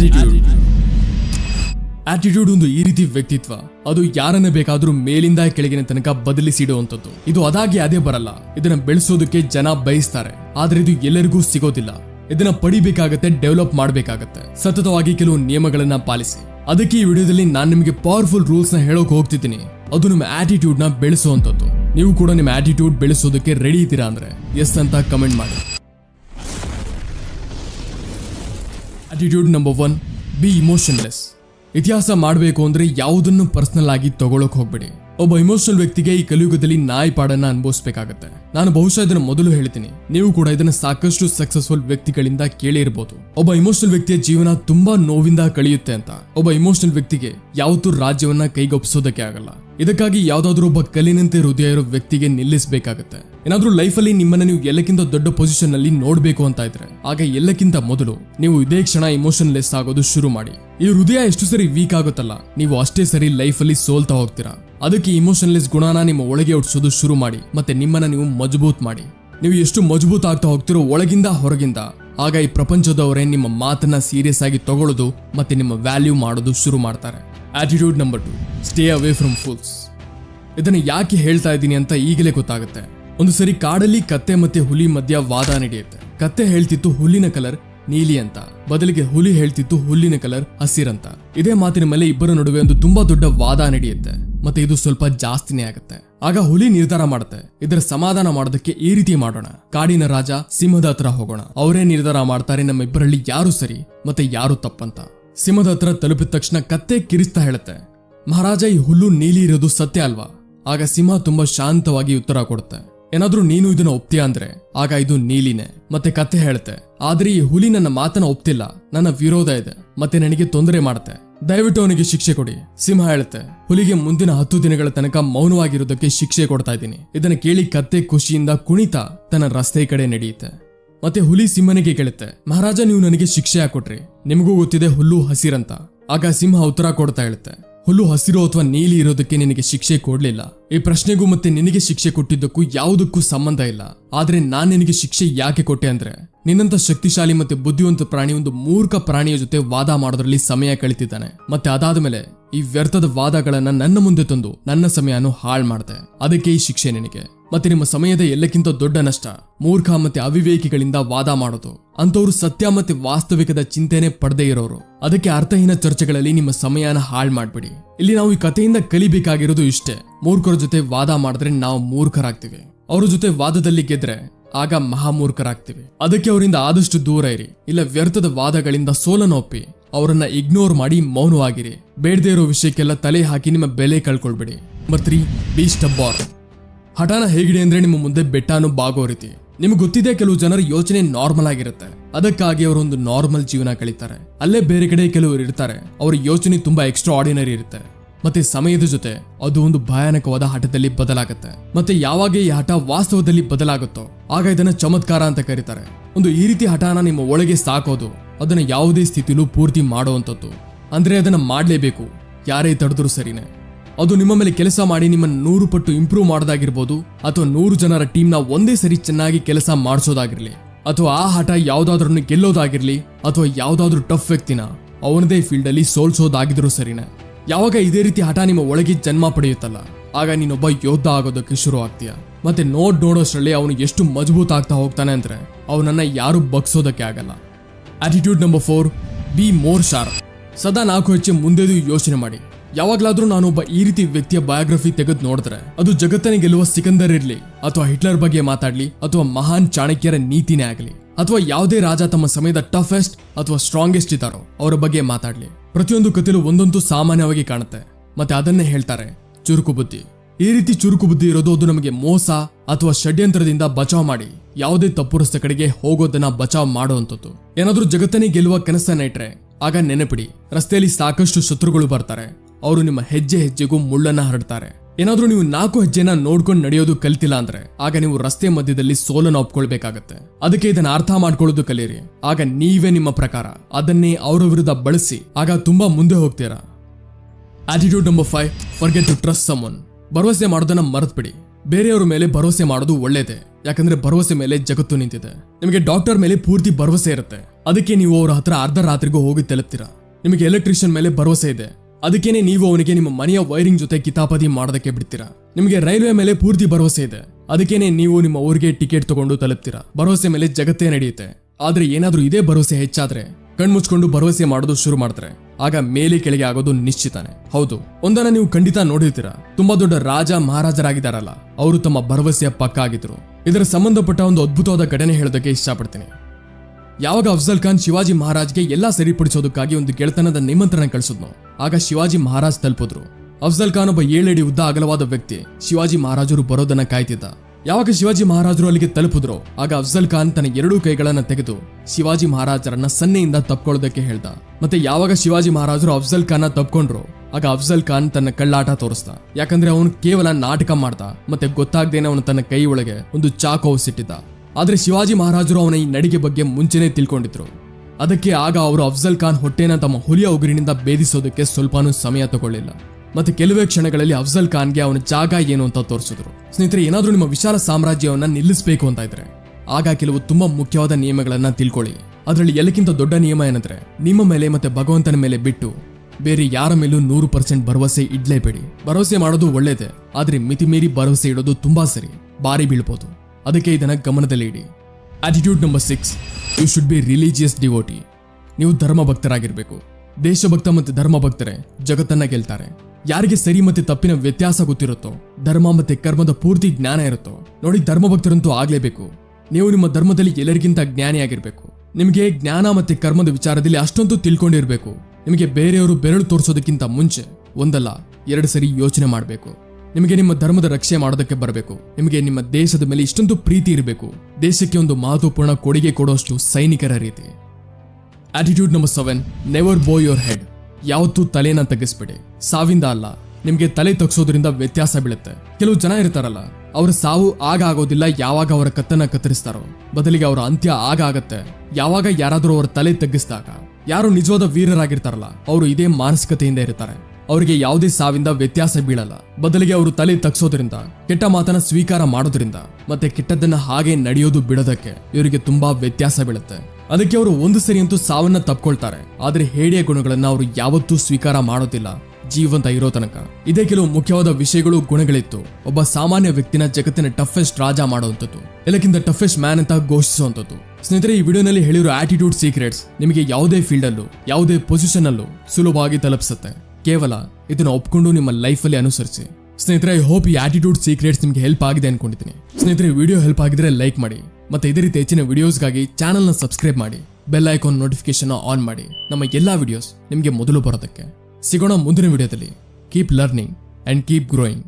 Attitude attitude ಒಂದು ಈ ರೀತಿ ವ್ಯಕ್ತಿತ್ವ. ಅದು ಯಾರನ್ನ ಬೇಕಾದ್ರೂ ಮೇಲಿಂದ ಕೆಳಗಿನ ತನಕ ಬದಲಿಸಿಡುವಂಥದ್ದು. ಇದು ಅದಾಗಿ ಅದೇ ಬರಲ್ಲ. ಇದನ್ನ ಬೆಳೆಸೋದಕ್ಕೆ ಜನ ಬಯಸ್ತಾರೆ. ಆದ್ರೆ ಇದು ಎಲ್ಲರಿಗೂ ಸಿಗೋದಿಲ್ಲ. ಇದನ್ನ ಪಡಿಬೇಕಾಗತ್ತೆ ಡೆವಲಪ್ ಮಾಡಬೇಕಾಗತ್ತೆ. ಸತತವಾಗಿ ಕೆಲವು ನಿಯಮಗಳನ್ನ ಪಾಲಿಸಿ. ಅದಕ್ಕೆ ಈ ವಿಡಿಯೋದಲ್ಲಿ ನಾನು ನಿಮಗೆ ಪವರ್ಫುಲ್ ರೂಲ್ಸ್ನ ಹೇಳೋಕೆ ಹೋಗ್ತಿದ್ದೀನಿ. ಅದು ನಿಮ್ಮ ಆಟಿಟ್ಯೂಡ್ನ ಬೆಳೆಸುವಂಥದ್ದು. ನೀವು ಕೂಡ ನಿಮ್ಮ ಆಟಿಟ್ಯೂಡ್ ಬೆಳೆಸೋದಕ್ಕೆ ರೆಡಿ ಇದ್ದೀರಾ ಅಂದ್ರೆ ಎಸ್ ಅಂತ ಕಮೆಂಟ್ ಮಾಡಿ. Attitude number one be emotionless ಇತಿಹಾಸ ಮಾಡಬೇಕು ಅಂದ್ರೆ ಯಾವುದನ್ನು ಪರ್ಸನಲ್ ಆಗಿ ತಗೊಳಕ್ ಹೋಗ್ಬೇಡಿ. ಒಬ್ಬ ಇಮೋಷನಲ್ ವ್ಯಕ್ತಿಗೆ ಈ ಕಲಿಯುಗದಲ್ಲಿ ನಾಯಿ ಪಾಡನ್ನ ಅನುಭವಿಸಬೇಕಾಗತ್ತೆ. ನಾನು ಬಹುಶಃ ಇದನ್ನ ಮೊದಲು ಹೇಳ್ತೀನಿ. ನೀವು ಕೂಡ ಇದನ್ನ ಸಾಕಷ್ಟು ಸಕ್ಸಸ್ಫುಲ್ ವ್ಯಕ್ತಿಗಳಿಂದ ಕೇಳಿ ಇರಬಹುದು ಒಬ್ಬ ಇಮೋಷನಲ್ ವ್ಯಕ್ತಿಯ ಜೀವನ ತುಂಬಾ ನೋವಿಂದ ಕಳೆಯುತ್ತೆ ಅಂತ. ಒಬ್ಬ ಇಮೋಷನಲ್ ವ್ಯಕ್ತಿಗೆ ಯಾವತ್ತೂ ರಾಜ್ಯವನ್ನ ಕೈಗೊಪ್ಪಿಸೋದಕ್ಕೆ ಆಗಲ್ಲ. ಇದಕ್ಕಾಗಿ ಯಾವ್ದಾದ್ರು ಒಬ್ಬ ಕಲಿನಂತೆ ಹೃದಯ ಇರೋ ವ್ಯಕ್ತಿಗೆ ನಿಲ್ಲಿಸಬೇಕಾಗತ್ತೆ. ಏನಾದ್ರೂ ಲೈಫಲ್ಲಿ ನಿಮ್ಮನ್ನ ನೀವು ಎಲ್ಲಕ್ಕಿಂತ ದೊಡ್ಡ ಪೊಸಿಷನ್ ಅಲ್ಲಿ ನೋಡ್ಬೇಕು ಅಂತ ಇದ್ರೆ, ಆಗ ಎಲ್ಲಕ್ಕಿಂತ ಮೊದಲು ನೀವು ಇದೇ ಕ್ಷಣ ಇಮೋಷನ್ ಲೆಸ್ ಆಗೋದು ಶುರು ಮಾಡಿ. ಈ ಹೃದಯ ಎಷ್ಟು ಸರಿ ವೀಕ್ ಆಗುತ್ತಲ್ಲ, ನೀವು ಅಷ್ಟೇ ಸರಿ ಲೈಫಲ್ಲಿ ಸೋಲ್ತಾ ಹೋಗ್ತೀರಾ. ಅದಕ್ಕೆ ಇಮೋಷನ್ಲೆಸ್ ಗುಣನ ನಿಮ್ಮ ಒಳಗೆ ಹುಟ್ಟಿಸೋದು ಶುರು ಮಾಡಿ, ಮತ್ತೆ ನಿಮ್ಮನ್ನ ನೀವು ಮಜಬೂತ್ ಮಾಡಿ. ನೀವು ಎಷ್ಟು ಮಜಬೂತ್ ಆಗ್ತಾ ಹೋಗ್ತಿರೋ ಒಳಗಿಂದ ಹೊರಗಿಂದ, ಆಗ ಈ ಪ್ರಪಂಚದವರೇ ನಿಮ್ಮ ಮಾತನ್ನ ಸೀರಿಯಸ್ ಆಗಿ ತಗೊಳ್ಳೋದು ಮತ್ತೆ ನಿಮ್ಮ ವ್ಯಾಲ್ಯೂ ಮಾಡೋದು ಶುರು ಮಾಡ್ತಾರೆ. Attitude number two stay away from fools ಇದನ್ನು ಯಾಕೆ ಹೇಳ್ತಾ ಇದ್ದೀನಿ ಅಂತ ಈಗಲೇ ಗೊತ್ತಾಗುತ್ತೆ. ಒಂದು ಸರಿ ಕಾಡಲ್ಲಿ ಕತ್ತೆ ಮತ್ತೆ ಹುಲಿ ಮಧ್ಯ ವಾದ ನಡೆಯುತ್ತೆ. ಕತ್ತೆ ಹೇಳ್ತಿತ್ತು ಹುಲ್ಲಿನ ಕಲರ್ ನೀಲಿ ಅಂತ. ಬದಲಿಗೆ ಹುಲಿ ಹೇಳ್ತಿತ್ತು ಹುಲ್ಲಿನ ಕಲರ್ ಹಸಿರಂತ ಇದೇ ಮಾತಿನ ಮೇಲೆ ಇಬ್ಬರ ನಡುವೆ ಒಂದು ತುಂಬಾ ದೊಡ್ಡ ವಾದ ನಡೆಯುತ್ತೆ. ಮತ್ತೆ ಇದು ಸ್ವಲ್ಪ ಜಾಸ್ತಿನೇ ಆಗುತ್ತೆ. ಆಗ ಹುಲಿ ನಿರ್ಧಾರ ಮಾಡುತ್ತೆ. ಇದರ ಸಮಾಧಾನ ಮಾಡೋದಕ್ಕೆ ಈ ರೀತಿ ಮಾಡೋಣ. ಕಾಡಿನ ರಾಜ ಸಿಂಹದ ಹತ್ರ ಹೋಗೋಣ. ಅವರೇ ನಿರ್ಧಾರ ಮಾಡ್ತಾರೆ ನಮ್ಮ ಇಬ್ಬರಲ್ಲಿ ಯಾರು ಸರಿ, ಮತ್ತೆ ಯಾರು ತಪ್ಪಂತ. ಸಿಂಹದ ಹತ್ರ ತಲುಪಿದ ತಕ್ಷಣ ಕತ್ತೆ ಕಿರಿಸ್ತಾ ಹೇಳುತ್ತೆ, ಮಹಾರಾಜ, ಈ ಹುಲ್ಲು ನೀಲಿ ಇರೋದು ಸತ್ಯ ಅಲ್ವಾ? ಆಗ ಸಿಂಹ ತುಂಬಾ ಶಾಂತವಾಗಿ ಉತ್ತರ ಕೊಡುತ್ತೆ, ಏನಾದ್ರೂ ನೀನು ಇದನ್ನ ಒಪ್ತೀಯಾ ಅಂದ್ರೆ? ಆಗ ಇದು ನೀಲಿನೇ, ಮತ್ತೆ ಕತ್ತೆ ಹೇಳುತ್ತೆ, ಆದ್ರೆ ಈ ಹುಲಿ ನನ್ನ ಮಾತನ್ನ ಒಪ್ತಿಲ್ಲ, ನನ್ನ ವಿರೋಧ ಇದೆ, ಮತ್ತೆ ನನಗೆ ತೊಂದರೆ ಮಾಡುತ್ತೆ. ದಯವಿಟ್ಟು ಅವನಿಗೆ ಶಿಕ್ಷೆ ಕೊಡಿ. ಸಿಂಹ ಹೇಳುತ್ತೆ, ಹುಲಿಗೆ ಮುಂದಿನ ಹತ್ತು ದಿನಗಳ ತನಕ ಮೌನವಾಗಿರೋದಕ್ಕೆ ಶಿಕ್ಷೆ ಕೊಡ್ತಾ ಇದ್ದೀನಿ. ಇದನ್ನ ಕೇಳಿ ಕತ್ತೆ ಖುಷಿಯಿಂದ ಕುಣಿತ ತನ್ನ ರಸ್ತೆ ಕಡೆ ನಡೆಯುತ್ತೆ. ಮತ್ತೆ ಹುಲಿ ಸಿಂಹನಿಗೆ ಕೇಳುತ್ತೆ, ಮಹಾರಾಜ, ನೀವು ನನಗೆ ಶಿಕ್ಷೆ ಹಾಕೊಟ್ರಿ ನಿಮಗೂ ಗೊತ್ತಿದೆ ಹುಲ್ಲು ಹಸಿರಂತ. ಆಗ ಸಿಂಹ ಉತ್ತರ ಕೊಡ್ತಾ ಹೇಳುತ್ತೆ ಹುಲ್ಲು ಹಸಿರು ಅಥವಾ ನೀಲಿ ಇರೋದಕ್ಕೆ ನಿನಗೆ ಶಿಕ್ಷೆ ಕೊಡ್ಲಿಲ್ಲ. ಈ ಪ್ರಶ್ನೆಗೂ ಮತ್ತೆ ನಿನಗೆ ಶಿಕ್ಷೆ ಕೊಟ್ಟಿದ್ದಕ್ಕೂ ಯಾವುದಕ್ಕೂ ಸಂಬಂಧ ಇಲ್ಲ. ಆದ್ರೆ ನಾನ್ ನಿನಗೆ ಶಿಕ್ಷೆ ಯಾಕೆ ಕೊಟ್ಟೆ ಅಂದ್ರೆ ನಿನ್ನಂತ ಶಕ್ತಿಶಾಲಿ ಮತ್ತೆ ಬುದ್ಧಿವಂತ ಪ್ರಾಣಿ ಒಂದು ಮೂರ್ಖ ಪ್ರಾಣಿಯ ಜೊತೆ ವಾದ ಮಾಡೋದ್ರಲ್ಲಿ ಸಮಯ ಕಳಿತಿದ್ದಾನೆ. ಮತ್ತೆ ಅದಾದ ಮೇಲೆ, ಈ ವ್ಯರ್ಥದ ವಾದಗಳನ್ನ ನನ್ನ ಮುಂದೆ ತಂದು ನನ್ನ ಸಮಯನು ಹಾಳು ಮಾಡ್ದೆ. ಅದಕ್ಕೆ ಈ ಶಿಕ್ಷೆ ನಿನಗೆ. ಮತ್ತೆ ನಿಮ್ಮ ಸಮಯದ ಎಲ್ಲಕ್ಕಿಂತ ದೊಡ್ಡ ನಷ್ಟ ಮೂರ್ಖ ಮತ್ತೆ ಅವಿವೇಕಿಗಳಿಂದ ವಾದ ಮಾಡೋದು. ಅಂತವ್ರು ಸತ್ಯ ಮತ್ತೆ ವಾಸ್ತವಿಕದ ಚಿಂತೆನೆ ಪಡೆದೇ ಇರೋರು. ಅದಕ್ಕೆ ಅರ್ಥಹೀನ ಚರ್ಚೆಗಳಲ್ಲಿ ನಿಮ್ಮ ಸಮಯನ ಹಾಳು ಮಾಡ್ಬಿಡಿ. ಇಲ್ಲಿ ನಾವು ಈ ಕಥೆಯಿಂದ ಕಲಿಬೇಕಾಗಿರೋದು ಇಷ್ಟೇ. ಮೂರ್ಖರ ಜೊತೆ ವಾದ ಮಾಡಿದ್ರೆ ನಾವು ಮೂರ್ಖರಾಗ್ತೀವಿ. ಅವ್ರ ಜೊತೆ ವಾದದಲ್ಲಿ ಗೆದ್ರೆ ಆಗ ಮಹಾಮೂರ್ಖರಾಗ್ತೀವಿ. ಅದಕ್ಕೆ ಅವರಿಂದ ಆದಷ್ಟು ದೂರ ಇರಿ. ಇಲ್ಲ ವ್ಯರ್ಥದ ವಾದಗಳಿಂದ ಸೋಲನೊಪ್ಪಿ ಅವರನ್ನ ಇಗ್ನೋರ್ ಮಾಡಿ ಮೌನವಾಗಿರಿ. ಬೇಡದೇ ಇರೋ ವಿಷಯಕ್ಕೆಲ್ಲ ತಲೆ ಹಾಕಿ ನಿಮ್ಮ ಬೆಲೆ ಕಳ್ಕೊಳ್ಬೇಡಿ. ಮತ್ರಿ ಬೀಸ್ಟ್ ಸ್ಟಬ್ಬಾರ್ ಹಠಾನ ಹೇಗಿದೆ ಅಂದ್ರೆ ನಿಮ್ಮ ಮುಂದೆ ಬೆಟ್ಟಾನು ಬಾಗೋ ರೀತಿ. ನಿಮ್ಗೆ ಗೊತ್ತಿದೆ ಕೆಲವು ಜನರ ಯೋಚನೆ ನಾರ್ಮಲ್ ಆಗಿರುತ್ತೆ. ಅದಕ್ಕಾಗಿ ಅವರು ಒಂದು ನಾರ್ಮಲ್ ಜೀವನ ಕಳೀತಾರೆ. ಅಲ್ಲೇ ಬೇರೆ ಕಡೆ ಕೆಲವರು ಇರ್ತಾರೆ. ಅವರ ಯೋಚನೆ ತುಂಬಾ ಎಕ್ಸ್ಟ್ರಾ ಆರ್ಡಿನರಿ ಇರುತ್ತೆ. ಮತ್ತೆ ಸಮಯದ ಜೊತೆ ಅದು ಒಂದು ಭಯಾನಕವಾದ ಹಠದಲ್ಲಿ ಬದಲಾಗುತ್ತೆ. ಮತ್ತೆ ಯಾವಾಗ ಈ ಹಠ ವಾಸ್ತವದಲ್ಲಿ ಬದಲಾಗುತ್ತೋ, ಆಗ ಇದನ್ನ ಚಮತ್ಕಾರ ಅಂತ ಕರೀತಾರೆ. ಒಂದು ಈ ರೀತಿ ಹಠಾನ ನಿಮ್ಮ ಒಳಗೆ ಸಾಕೋದು, ಅದನ್ನ ಯಾವುದೇ ಸ್ಥಿತಿಲೂ ಪೂರ್ತಿ ಮಾಡುವಂಥದ್ದು ಅಂದ್ರೆ ಅದನ್ನ ಮಾಡಲೇಬೇಕು. ಯಾರೇ ತಡೆದ್ರು ಸರಿನೇ. ಅದು ನಿಮ್ಮ ಮೇಲೆ ಕೆಲಸ ಮಾಡಿ ನಿಮ್ಮನ್ನು ನೂರು ಪಟ್ಟು ಇಂಪ್ರೂವ್ ಮಾಡೋದಾಗಿರ್ಬೋದು, ಅಥವಾ ನೂರು ಜನರ ಟೀಮ್ನ ಒಂದೇ ಸರಿ ಚೆನ್ನಾಗಿ ಕೆಲಸ ಮಾಡಿಸೋದಾಗಿರ್ಲಿ, ಅಥವಾ ಆ ಹಠ ಯಾವ್ದಾದ್ರೂ ಗೆಲ್ಲೋದಾಗಿರ್ಲಿ, ಅಥವಾ ಯಾವ್ದಾದ್ರೂ ಟಫ್ ವ್ಯಕ್ತಿನ ಅವನದೇ ಫೀಲ್ಡ್ ಅಲ್ಲಿ ಸೋಲ್ಸೋದಾಗಿದ್ರು ಸರಿನೇ. ಯಾವಾಗ ಇದೇ ರೀತಿ ಹಠ ನಿಮ್ಮ ಒಳಗೆ ಜನ್ಮ ಪಡೆಯುತ್ತಲ್ಲ, ಆಗ ನೀನೊಬ್ಬ ಯೋಧ ಆಗೋದಕ್ಕೆ ಶುರು ಆಗ್ತೀಯ. ಮತ್ತೆ ನೋಡ್ ನೋಡೋಷ್ಟರಲ್ಲಿ ಅವನು ಎಷ್ಟು ಮಜಬೂತ್ ಆಗ್ತಾ ಹೋಗ್ತಾನೆ ಅಂದ್ರೆ, ಅವನನ್ನ ಯಾರು ಬಗ್ಸೋದಕ್ಕೆ ಆಗಲ್ಲ. Attitude number four be more sharp ಸದಾ ನಾಲ್ಕು ಹೆಚ್ಚು ಮುಂದೆದು ಯೋಚನೆ ಮಾಡಿ. ಯಾವಾಗ್ಲಾದ್ರೂ ನಾನೊಬ್ಬ ಈ ರೀತಿ ವ್ಯಕ್ತಿಯ ಬಯೋಗ್ರಫಿ ತೆಗೆದು ನೋಡಿದ್ರೆ ಅದು ಜಗತ್ತನ್ನ ಗೆಲ್ಲುವ ಸಿಕಂದರ್ ಇರ್ಲಿ, ಅಥವಾ ಹಿಟ್ಲರ್ ಬಗ್ಗೆ ಮಾತಾಡ್ಲಿ, ಅಥವಾ ಮಹಾನ್ ಚಾಣಕ್ಯರ ನೀತಿನೇ ಆಗಲಿ, ಅಥವಾ ಯಾವುದೇ ರಾಜ ತಮ್ಮ ಸಮಯದ ಟಫೆಸ್ಟ್ ಅಥವಾ ಸ್ಟ್ರಾಂಗೆಸ್ಟ್ ಇದ್ದಾರೋ ಅವರ ಬಗ್ಗೆ ಮಾತಾಡ್ಲಿ. ಪ್ರತಿಯೊಂದು ಕಥೆಲೂ ಒಂದೊಂದು ಸಾಮಾನ್ಯವಾಗಿ ಕಾಣುತ್ತೆ. ಮತ್ತೆ ಅದನ್ನೇ ಹೇಳ್ತಾರೆ, ಚುರುಕು ಬುದ್ಧಿ. ಈ ರೀತಿ ಚುರುಕು ಬುದ್ಧಿ ಇರೋದು ಅದು ನಮಗೆ ಮೋಸ ಅಥವಾ ಷಡ್ಯಂತ್ರದಿಂದ ಬಚಾವ್ ಮಾಡಿ, ಯಾವುದೇ ತಪ್ಪು ರಸ್ತೆ ಕಡೆಗೆ ಹೋಗೋದನ್ನ ಬಚಾವ್ ಮಾಡುವಂಥದ್ದು ಏನಾದ್ರೂ ಜಗತ್ತನ್ನೇ ಗೆಲ್ಲುವ ಕನಸನ್ನ ಇಟ್ರೆ, ಆಗ ನೆನಪಿಡಿ, ರಸ್ತೆಯಲ್ಲಿ ಸಾಕಷ್ಟು ಶತ್ರುಗಳು ಬರ್ತಾರೆ. ಅವರು ನಿಮ್ಮ ಹೆಜ್ಜೆ ಹೆಜ್ಜೆಗೂ ಮುಳ್ಳನ್ನ ಹರಡ್ತಾರೆ. ಏನಾದ್ರೂ ನೀವು ನಾಲ್ಕು ಹೆಜ್ಜೆನ ನೋಡ್ಕೊಂಡು ನಡೆಯೋದು ಕಲ್ತಿಲ್ಲ ಅಂದ್ರೆ, ಆಗ ನೀವು ರಸ್ತೆ ಮಧ್ಯದಲ್ಲಿ ಸೋಲನ್ನು ಒಪ್ಕೊಳ್ಬೇಕಾಗತ್ತೆ. ಅದಕ್ಕೆ ಇದನ್ನ ಅರ್ಥ ಮಾಡ್ಕೊಳ್ಳೋದು ಕಲೀರಿ. ಆಗ ನೀವೇ ನಿಮ್ಮ ಪ್ರಕಾರ, ಅದನ್ನೇ ಅವರ ವಿರುದ್ಧ ಬಳಸಿ, ಆಗ ತುಂಬಾ ಮುಂದೆ ಹೋಗ್ತೀರಾ. Attitude number five forget to trust someone ಭರವಸೆ ಮಾಡೋದನ್ನ ಮರೆತ್ಬಿಡಿ. ಬೇರೆಯವರ ಮೇಲೆ ಭರವಸೆ ಮಾಡೋದು ಒಳ್ಳೇದೇ. ಯಾಕಂದ್ರೆ ಭರವಸೆ ಮೇಲೆ ಜಗತ್ತು ನಿಂತಿದೆ. ನಿಮಗೆ ಡಾಕ್ಟರ್ ಮೇಲೆ ಪೂರ್ತಿ ಭರವಸೆ ಇರುತ್ತೆ. ಅದಕ್ಕೆ ನೀವು ಅವ್ರ ಹತ್ರ ಅರ್ಧ ರಾತ್ರಿಗೂ ಹೋಗಿ ತಲುಪ್ತೀರಾ. ನಿಮಗೆ ಎಲೆಕ್ಟ್ರಿಷಿಯನ್ ಮೇಲೆ ಭರವಸೆ ಇದೆ. ಅದಕ್ಕೇನೆ ನೀವು ಅವನಿಗೆ ನಿಮ್ಮ ಮನೆಯ ವೈರಿಂಗ್ ಜೊತೆ ಕಿತಾಪತಿ ಮಾಡೋದಕ್ಕೆ ಬಿಡ್ತೀರಾ? ನಿಮಗೆ ರೈಲ್ವೆ ಮೇಲೆ ಪೂರ್ತಿ ಭರವಸೆ ಇದೆ. ಅದಕ್ಕೇನೆ ನೀವು ನಿಮ್ಮ ಊರಿಗೆ ಟಿಕೆಟ್ ತಗೊಂಡು ತಲುಪ್ತೀರಾ? ಭರವಸೆ ಮೇಲೆ ಜಗತ್ತೇ ನಡೆಯುತ್ತೆ. ಆದ್ರೆ ಏನಾದ್ರೂ ಇದೇ ಭರವಸೆ ಹೆಚ್ಚಾದ್ರೆ ಕಣ್ಮುಚ್ಕೊಂಡು ಭರವಸೆ ಮಾಡೋದು ಶುರು ಮಾಡ್ತಾರೆ. ಆಗ ಮೇಲೆ ಕೆಳಗೆ ಆಗೋದು ನಿಶ್ಚಿತಾನೆ. ಹೌದು. ಒಂದನ್ನ ನೀವು ಖಂಡಿತ ನೋಡಿರ್ತೀರಾ? ತುಂಬಾ ದೊಡ್ಡ ರಾಜ ಮಹಾರಾಜರಾಗಿದ್ದಾರಲ್ಲ, ಅವರು ತಮ್ಮ ಭರವಸೆಯ ಪಕ್ಕ ಆಗಿದ್ರು. ಇದರ ಸಂಬಂಧಪಟ್ಟ ಒಂದು ಅದ್ಭುತವಾದ ಘಟನೆ ಹೇಳೋದಕ್ಕೆ ಇಷ್ಟಪಡ್ತೀನಿ. ಯಾವಾಗ ಅಫ್ಜಲ್ ಖಾನ್ ಶಿವಾಜಿ ಮಹಾರಾಜ್ಗೆ ಎಲ್ಲಾ ಸರಿಪಡಿಸೋದಕ್ಕಾಗಿ ಒಂದು ಗೆಳೆತನದ ನಿಮಂತ್ರಣ ಕಳಿಸಿದ್ನು? ಆಗ ಶಿವಾಜಿ ಮಹಾರಾಜ್ ತಲುಪಿದ್ರು. ಅಫ್ಜಲ್ ಖಾನ್ ಒಬ್ಬ ಏಳಡಿ ಉದ್ದ ಅಗಲವಾದ ವ್ಯಕ್ತಿ. ಶಿವಾಜಿ ಮಹಾರಾಜರು ಬರೋದನ್ನ ಕಾಯ್ತಿದ್ದ. ಯಾವಾಗ ಶಿವಾಜಿ ಮಹಾರಾಜರು ಅಲ್ಲಿಗೆ ತಲುಪಿದ್ರು, ಆಗ ಅಫ್ಜಲ್ ಖಾನ್ ತನ್ನ ಎರಡೂ ಕೈಗಳನ್ನ ತೆಗೆದು ಶಿವಾಜಿ ಮಹಾರಾಜರನ್ನ ಸನ್ನೆಯಿಂದ ತಪ್ಕೊಳ್ಳೋದಕ್ಕೆ ಹೇಳ್ದ. ಮತ್ತೆ ಯಾವಾಗ ಶಿವಾಜಿ ಮಹಾರಾಜರು ಅಫ್ಜಲ್ ಖಾನ್ ತಪ್ಕೊಂಡ್ರು, ಆಗ ಅಫ್ಜಲ್ ಖಾನ್ ತನ್ನ ಕಳ್ಳಾಟ ತೋರಿಸ್ದ. ಯಾಕಂದ್ರೆ ಅವನು ಕೇವಲ ನಾಟಕ ಮಾಡ್ದ, ಮತ್ತೆ ಗೊತ್ತಾಗ್ದೇನೆ ಅವನು ತನ್ನ ಕೈ ಒಳಗೆ ಒಂದು ಚಾಕು ಸಿಟ್ಟಿದ್ದ ಆದ್ರೆ ಶಿವಾಜಿ ಮಹಾರಾಜರು ಅವನ ಈ ನಡಿಗೆ ಬಗ್ಗೆ ಮುಂಚೆನೆ ತಿಳ್ಕೊಂಡಿದ್ರು. ಅದಕ್ಕೆ ಆಗ ಅವರು ಅಫ್ಜಲ್ ಖಾನ್ ಹೊಟ್ಟೆನ ತಮ್ಮ ಹುಲಿಯ ಉಗುರಿನಿಂದ ಭೇದಿಸೋದಕ್ಕೆ ಸ್ವಲ್ಪನೂ ಸಮಯ ತಗೊಳ್ಳಿಲ್ಲ. ಮತ್ತೆ ಕೆಲವೇ ಕ್ಷಣಗಳಲ್ಲಿ ಅಫ್ಜಲ್ ಖಾನ್ಗೆ ಅವನ ಜಾಗ ಏನು ಅಂತ ತೋರಿಸಿದ್ರು. ಸ್ನೇಹಿತರೆ, ಏನಾದರೂ ನಿಮ್ಮ ವಿಶಾಲ ಸಾಮ್ರಾಜ್ಯವನ್ನ ನಿಲ್ಲಿಸಬೇಕು ಅಂತ ಇದ್ರೆ. ಆಗ ಕೆಲವು ತುಂಬಾ ಮುಖ್ಯವಾದ ನಿಯಮಗಳನ್ನ ತಿಳ್ಕೊಳ್ಳಿ. ಅದರಲ್ಲಿ ಎಲ್ಲಕ್ಕಿಂತ ದೊಡ್ಡ ನಿಯಮ ಏನಂದ್ರೆ, ನಿಮ್ಮ ಮೇಲೆ ಮತ್ತೆ ಭಗವಂತನ ಮೇಲೆ ಬಿಟ್ಟು ಬೇರೆ ಯಾರ ಮೇಲೂ ನೂರು ಪರ್ಸೆಂಟ್ ಭರವಸೆ ಇಡ್ಲೇಬೇಡಿ. ಭರವಸೆ ಮಾಡೋದು ಒಳ್ಳೇದೇ, ಆದ್ರೆ ಮಿತಿಮೀರಿ ಭರವಸೆ ಇಡೋದು ತುಂಬಾ ಸರಿ, ಬಾರಿ ಬೀಳ್ಬೋದು. ಅದಕ್ಕೆ ಇದನ್ನ ಗಮನದಲ್ಲಿ ಇಡಿ attitude number six you should be religious devotee ನೀವು ಧರ್ಮ ಭಕ್ತರಾಗಿರ್ಬೇಕು ದೇಶಭಕ್ತ ಮತ್ತು ಧರ್ಮ ಭಕ್ತರೇ ಜಗತ್ತನ್ನ ಗೆಲ್ತಾರೆ. ಯಾರಿಗೆ ಸರಿ ಮತ್ತೆ ತಪ್ಪಿನ ವ್ಯತ್ಯಾಸ ಗೊತ್ತಿರುತ್ತೋ, ಧರ್ಮ ಮತ್ತೆ ಕರ್ಮದ ಪೂರ್ತಿ ಜ್ಞಾನ ಇರುತ್ತೋ, ನೋಡಿ ಧರ್ಮ ಭಕ್ತರಂತೂ ಆಗ್ಲೇಬೇಕು. ನೀವು ನಿಮ್ಮ ಧರ್ಮದಲ್ಲಿ ಎಲ್ಲರಿಗಿಂತ ಜ್ಞಾನಿಯಾಗಿರ್ಬೇಕು. ನಿಮಗೆ ಜ್ಞಾನ ಮತ್ತೆ ಕರ್ಮದ ವಿಚಾರದಲ್ಲಿ ಅಷ್ಟೊಂದು ತಿಳ್ಕೊಂಡಿರಬೇಕು. ನಿಮಗೆ ಬೇರೆಯವರು ಬೆರಳು ತೋರಿಸೋದಕ್ಕಿಂತ ಮುಂಚೆ ಒಂದಲ್ಲ, ಎರಡು ಸರಿ ಯೋಚನೆ ಮಾಡಬೇಕು. ನಿಮಗೆ ನಿಮ್ಮ ಧರ್ಮದ ರಕ್ಷೆ ಮಾಡೋದಕ್ಕೆ ಬರಬೇಕು. ನಿಮಗೆ ನಿಮ್ಮ ದೇಶದ ಮೇಲೆ ಇಷ್ಟೊಂದು ಪ್ರೀತಿ ಇರಬೇಕು. ದೇಶಕ್ಕೆ ಒಂದು ಮಹತ್ವಪೂರ್ಣ ಕೊಡುಗೆ ಕೊಡುವಷ್ಟು ಸೈನಿಕರ ರೀತಿ. Attitude number seven never bow your head ಯಾವತ್ತೂ ತಲೆನ ತಗ್ಗಿಸ್ಬಿಡಿ. ಸಾವಿಂದ ಅಲ್ಲ, ನಿಮಗೆ ತಲೆ ತಗ್ಸೋದ್ರಿಂದ ವ್ಯತ್ಯಾಸ ಬೀಳುತ್ತೆ. ಕೆಲವು ಜನ ಇರ್ತಾರಲ್ಲ, ಅವರ ಸಾವು ಆಗ ಆಗೋದಿಲ್ಲ ಯಾವಾಗ ಅವರ ಕತ್ತನ್ನ ಕತ್ತರಿಸ್ತಾರೋ. ಬದಲಿಗೆ ಅವರ ಅಂತ್ಯ ಆಗ ಆಗತ್ತೆ ಯಾವಾಗ ಯಾರಾದರೂ ಅವರ ತಲೆ ತಗ್ಗಿಸಿದಾಗ. ಯಾರು ನಿಜವಾದ ವೀರರಾಗಿರ್ತಾರಲ್ಲ, ಅವರು ಇದೇ ಮಾನಸಿಕತೆಯಿಂದ ಇರ್ತಾರೆ. ಅವರಿಗೆ ಯಾವುದೇ ಸಾವಿಂದ ವ್ಯತ್ಯಾಸ ಬೀಳಲ್ಲ. ಬದಲಿಗೆ ಅವರು ತಲೆ ತಗ್ಸೋದ್ರಿಂದ, ಕೆಟ್ಟ ಮಾತನ್ನ ಸ್ವೀಕಾರ ಮಾಡೋದ್ರಿಂದ, ಮತ್ತೆ ಕೆಟ್ಟದನ್ನ ಹಾಗೆ ನಡೆಯೋದು ಬಿಡೋದಕ್ಕೆ ಇವರಿಗೆ ತುಂಬಾ ವ್ಯತ್ಯಾಸ ಬೀಳುತ್ತೆ. ಅದಕ್ಕೆ ಅವರು ಒಂದು ಸರಿ ಅಂತೂ ಸಾವನ್ನ ತಪ್ಕೊಳ್ತಾರೆ. ಆದ್ರೆ ಹೇಡಿಯ ಗುಣಗಳನ್ನ ಅವರು ಯಾವತ್ತೂ ಸ್ವೀಕಾರ ಮಾಡೋದಿಲ್ಲ. ಜೀವಂತ ಇರೋ ತನಕ. ಇದೇ ಕೆಲವು ಮುಖ್ಯವಾದ ವಿಷಯಗಳು ಗುಣಗಳಿತ್ತು. ಒಬ್ಬ ಸಾಮಾನ್ಯ ವ್ಯಕ್ತಿನ ಜಗತ್ತಿನ ಟಫೆಸ್ಟ್ ರಾಜ ಮಾಡುವಂಥದ್ದು, ಎಲ್ಲಕ್ಕಿಂತ ಟಫೆಸ್ಟ್ ಮ್ಯಾನ್ ಅಂತ ಘೋಷಿಸುವಂಥದ್ದು. ಸ್ನೇಹಿತರೆ, ಈ ವಿಡಿಯೋನಲ್ಲಿ ಹೇಳಿರೋ ಆಟಿಟ್ಯೂಡ್ ಸೀಕ್ರೆಟ್ಸ್ ನಿಮಗೆ ಯಾವುದೇ ಫೀಲ್ಡಲ್ಲೂ ಯಾವುದೇ ಪೊಸಿಷನ್ ಅಲ್ಲೂ ಸುಲಭವಾಗಿ ತಲುಪಿಸುತ್ತೆ. ಕೇವಲ ಇದನ್ನು ಒಪ್ಕೊಂಡು ನಿಮ್ಮ ಲೈಫಲ್ಲಿ ಅನುಸರಿಸಿ. ಸ್ನೇಹಿತರೆ ಐ ಹೋಪ್ ಈ ಆಟಿಟ್ಯೂಡ್ ಸೀಕ್ರೆಟ್ಸ್ ನಿಮಗೆ ಹೆಲ್ಪ್ ಆಗಿದೆ ಅನ್ಕೊಂಡಿದ್ದೀನಿ. ಸ್ನೇಹಿತರೆ ವಿಡಿಯೋ ಹೆಲ್ಪ್ ಆಗಿದ್ರೆ ಲೈಕ್ ಮಾಡಿ. ಮತ್ತೆ ಇದೇ ರೀತಿ ಹೆಚ್ಚಿನ ವಿಡಿಯೋಸ್ಗಾಗಿ ಚಾನಲ್ನ ಸಬ್ಸ್ಕ್ರೈಬ್ ಮಾಡಿ. ಬೆಲ್ ಐಕಾನ್ ನೋಟಿಫಿಕೇಶನ್ ಆನ್ ಮಾಡಿ. ನಮ್ಮ ಎಲ್ಲಾ ವಿಡಿಯೋಸ್ ನಿಮಗೆ ಮೊದಲು ಬರೋದಕ್ಕೆ. ಸಿಗೋಣ ಮುಂದಿನ ವಿಡಿಯೋದಲ್ಲಿ keep learning and keep growing